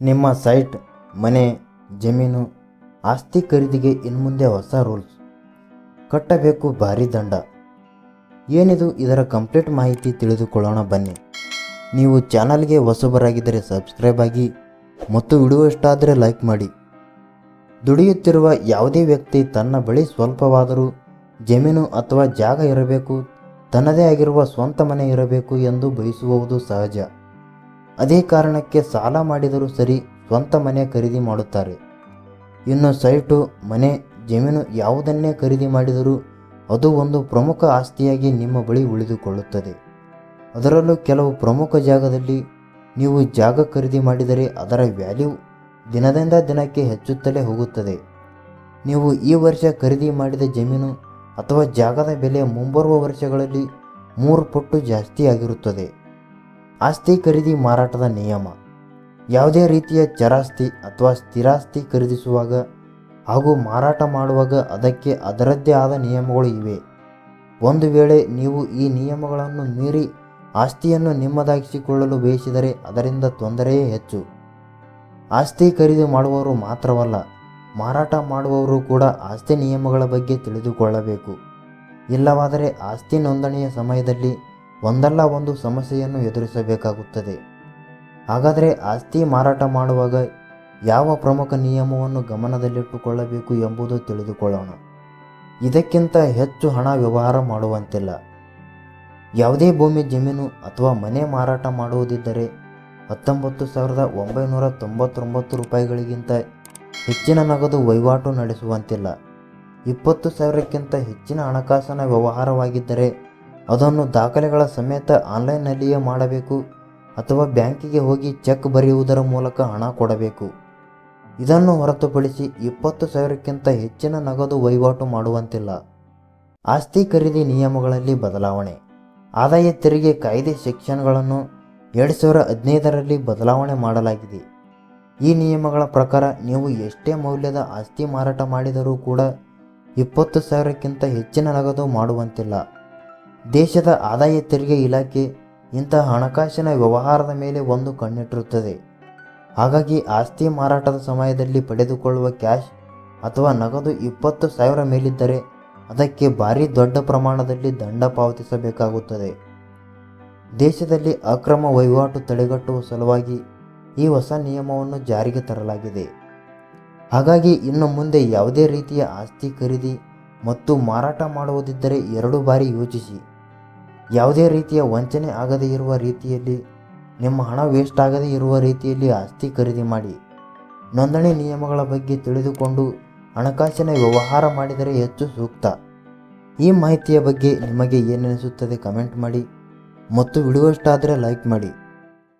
ನಿಮ್ಮ ಸೈಟ್, ಮನೆ, ಜಮೀನು, ಆಸ್ತಿ ಖರೀದಿಗೆ ಇನ್ಮುಂದೆ ಹೊಸ ರೂಲ್ಸ್. ಕಟ್ಟಬೇಕು ಭಾರಿ ದಂಡ. ಏನಿದು ಇದರ ಕಂಪ್ಲೀಟ್ ಮಾಹಿತಿ ತಿಳಿದುಕೊಳ್ಳೋಣ ಬನ್ನಿ. ನೀವು ಚಾನಲ್ಗೆ ಹೊಸಬರಾಗಿದ್ದರೆ ಸಬ್ಸ್ಕ್ರೈಬ್ ಆಗಿ, ಮತ್ತು ವಿಡಿಯೋ ಇಷ್ಟ ಲೈಕ್ ಮಾಡಿ. ದುಡಿಯುತ್ತಿರುವ ಯಾವುದೇ ವ್ಯಕ್ತಿ ತನ್ನ ಬಳಿ ಸ್ವಲ್ಪವಾದರೂ ಜಮೀನು ಅಥವಾ ಜಾಗ ಇರಬೇಕು, ತನ್ನದೇ ಆಗಿರುವ ಸ್ವಂತ ಮನೆ ಇರಬೇಕು ಎಂದು ಬಯಸುವುದು ಸಹಜ. ಅದೇ ಕಾರಣಕ್ಕೆ ಸಾಲ ಮಾಡಿದರೂ ಸರಿ ಸ್ವಂತ ಮನೆ ಖರೀದಿ ಮಾಡುತ್ತಾರೆ. ಇನ್ನು ಸೈಟು, ಮನೆ, ಜಮೀನು ಯಾವುದನ್ನೇ ಖರೀದಿ ಮಾಡಿದರೂ ಅದು ಒಂದು ಪ್ರಮುಖ ಆಸ್ತಿಯಾಗಿ ನಿಮ್ಮ ಬಳಿ ಉಳಿದುಕೊಳ್ಳುತ್ತದೆ. ಅದರಲ್ಲೂ ಕೆಲವು ಪ್ರಮುಖ ಜಾಗದಲ್ಲಿ ನೀವು ಜಾಗ ಖರೀದಿ ಮಾಡಿದರೆ ಅದರ ವ್ಯಾಲ್ಯೂ ದಿನದಿಂದ ದಿನಕ್ಕೆ ಹೆಚ್ಚುತ್ತಲೇ ಹೋಗುತ್ತದೆ. ನೀವು ಈ ವರ್ಷ ಖರೀದಿ ಮಾಡಿದ ಜಮೀನು ಅಥವಾ ಜಾಗದ ಬೆಲೆ ಮುಂಬರುವ ವರ್ಷಗಳಲ್ಲಿ ಮೂರು ಪಟ್ಟು ಜಾಸ್ತಿ ಆಗಿರುತ್ತದೆ ಆಸ್ತಿ ಖರೀದಿ ಮಾರಾಟದ ನಿಯಮ. ಯಾವುದೇ ರೀತಿಯ ಚರಾಸ್ತಿ ಅಥವಾ ಸ್ಥಿರಾಸ್ತಿ ಖರೀದಿಸುವಾಗ ಹಾಗೂ ಮಾರಾಟ ಮಾಡುವಾಗ ಅದಕ್ಕೆ ಅದರದ್ದೇ ಆದ ನಿಯಮಗಳು ಇವೆ. ಒಂದು ವೇಳೆ ನೀವು ಈ ನಿಯಮಗಳನ್ನು ಮೀರಿ ಆಸ್ತಿಯನ್ನು ನಿಮ್ಮದಾಗಿಸಿಕೊಳ್ಳಲು ಬಯಸಿದರೆ ಅದರಿಂದ ತೊಂದರೆಯೇ ಹೆಚ್ಚು. ಆಸ್ತಿ ಖರೀದಿ ಮಾಡುವವರು ಮಾತ್ರವಲ್ಲ, ಮಾರಾಟ ಮಾಡುವವರು ಕೂಡ ಆಸ್ತಿ ನಿಯಮಗಳ ಬಗ್ಗೆ ತಿಳಿದುಕೊಳ್ಳಬೇಕು. ಇಲ್ಲವಾದರೆ ಆಸ್ತಿ ನೋಂದಣಿಯ ಸಮಯದಲ್ಲಿ ಒಂದಲ್ಲ ಒಂದು ಸಮಸ್ಯೆಯನ್ನು ಎದುರಿಸಬೇಕಾಗುತ್ತದೆ. ಹಾಗಾದರೆ ಆಸ್ತಿ ಮಾರಾಟ ಮಾಡುವಾಗ ಯಾವ ಪ್ರಮುಖ ನಿಯಮವನ್ನು ಗಮನದಲ್ಲಿಟ್ಟುಕೊಳ್ಳಬೇಕು ಎಂಬುದು ತಿಳಿದುಕೊಳ್ಳೋಣ. ಇದಕ್ಕಿಂತ ಹೆಚ್ಚು ಹಣ ವ್ಯವಹಾರ ಮಾಡುವಂತಿಲ್ಲ. ಯಾವುದೇ ಭೂಮಿ, ಜಮೀನು ಅಥವಾ ಮನೆ ಮಾರಾಟ ಮಾಡುವುದಿದ್ದರೆ ಹತ್ತೊಂಬತ್ತು ಸಾವಿರದ ಒಂಬೈನೂರ ತೊಂಬತ್ತೊಂಬತ್ತು ರೂಪಾಯಿಗಳಿಗಿಂತ ಹೆಚ್ಚಿನ ನಗದು ವಹಿವಾಟು ನಡೆಸುವಂತಿಲ್ಲ. ಇಪ್ಪತ್ತು ಸಾವಿರಕ್ಕಿಂತ ಹೆಚ್ಚಿನ ಹಣಕಾಸಿನ ವ್ಯವಹಾರವಾಗಿದ್ದರೆ ಅದನ್ನು ದಾಖಲೆಗಳ ಸಮೇತ ಆನ್ಲೈನ್ನಲ್ಲಿಯೇ ಮಾಡಬೇಕು ಅಥವಾ ಬ್ಯಾಂಕಿಗೆ ಹೋಗಿ ಚೆಕ್ ಬರೆಯುವುದರ ಮೂಲಕ ಹಣ ಕೊಡಬೇಕು. ಇದನ್ನು ಹೊರತುಪಡಿಸಿ ಇಪ್ಪತ್ತು ಸಾವಿರಕ್ಕಿಂತ ಹೆಚ್ಚಿನ ನಗದು ವಹಿವಾಟು ಮಾಡುವಂತಿಲ್ಲ. ಆಸ್ತಿ ಖರೀದಿ ನಿಯಮಗಳಲ್ಲಿ ಬದಲಾವಣೆ. ಆದಾಯ ತೆರಿಗೆ ಕಾಯ್ದೆ ಸೆಕ್ಷನ್ಗಳನ್ನು ಎರಡು ಸಾವಿರ ಹದಿನೈದರಲ್ಲಿ ಬದಲಾವಣೆ ಮಾಡಲಾಗಿದೆ. ಈ ನಿಯಮಗಳ ಪ್ರಕಾರ ನೀವು ಎಷ್ಟೇ ಮೌಲ್ಯದ ಆಸ್ತಿ ಮಾರಾಟ ಮಾಡಿದರೂ ಕೂಡ ಇಪ್ಪತ್ತು ಸಾವಿರಕ್ಕಿಂತ ಹೆಚ್ಚಿನ ನಗದು ಮಾಡುವಂತಿಲ್ಲ. ದೇಶದ ಆದಾಯ ತೆರಿಗೆ ಇಲಾಖೆ ಇಂತಹ ಹಣಕಾಸಿನ ವ್ಯವಹಾರದ ಮೇಲೆ ಒಂದು ಕಣ್ಣಿಟ್ಟಿರುತ್ತದೆ. ಹಾಗಾಗಿ ಆಸ್ತಿ ಮಾರಾಟದ ಸಮಯದಲ್ಲಿ ಪಡೆದುಕೊಳ್ಳುವ ಕ್ಯಾಶ್ ಅಥವಾ ನಗದು ಇಪ್ಪತ್ತು ಸಾವಿರ ಮೇಲಿದ್ದರೆ ಅದಕ್ಕೆ ಭಾರಿ ದೊಡ್ಡ ಪ್ರಮಾಣದಲ್ಲಿ ದಂಡ ಪಾವತಿಸಬೇಕಾಗುತ್ತದೆ. ದೇಶದಲ್ಲಿ ಅಕ್ರಮ ವಹಿವಾಟು ತಡೆಗಟ್ಟುವ ಸಲುವಾಗಿ ಈ ಹೊಸ ನಿಯಮವನ್ನು ಜಾರಿಗೆ ತರಲಾಗಿದೆ. ಹಾಗಾಗಿ ಇನ್ನು ಮುಂದೆ ಯಾವುದೇ ರೀತಿಯ ಆಸ್ತಿ ಖರೀದಿ ಮತ್ತು ಮಾರಾಟ ಮಾಡುವುದಿದ್ದರೆ ಎರಡು ಬಾರಿ ಯೋಚಿಸಿ ಯಾವುದೇ ರೀತಿಯ ವಂಚನೆ ಆಗದೇ ಇರುವ ರೀತಿಯಲ್ಲಿ, ನಿಮ್ಮ ಹಣ ವೇಸ್ಟ್ ಆಗದೇ ಇರುವ ರೀತಿಯಲ್ಲಿ ಆಸ್ತಿ ಖರೀದಿ ಮಾಡಿ. ನೋಂದಣಿ ನಿಯಮಗಳ ಬಗ್ಗೆ ತಿಳಿದುಕೊಂಡು ಹಣಕಾಸಿನ ವ್ಯವಹಾರ ಮಾಡಿದರೆ ಹೆಚ್ಚು ಸೂಕ್ತ. ಈ ಮಾಹಿತಿಯ ಬಗ್ಗೆ ನಿಮಗೆ ಏನೆನಿಸುತ್ತದೆ ಕಮೆಂಟ್ ಮಾಡಿ ಮತ್ತು ವಿಡಿಯೋ ಇಷ್ಟ ಆದರೆ ಲೈಕ್ ಮಾಡಿ.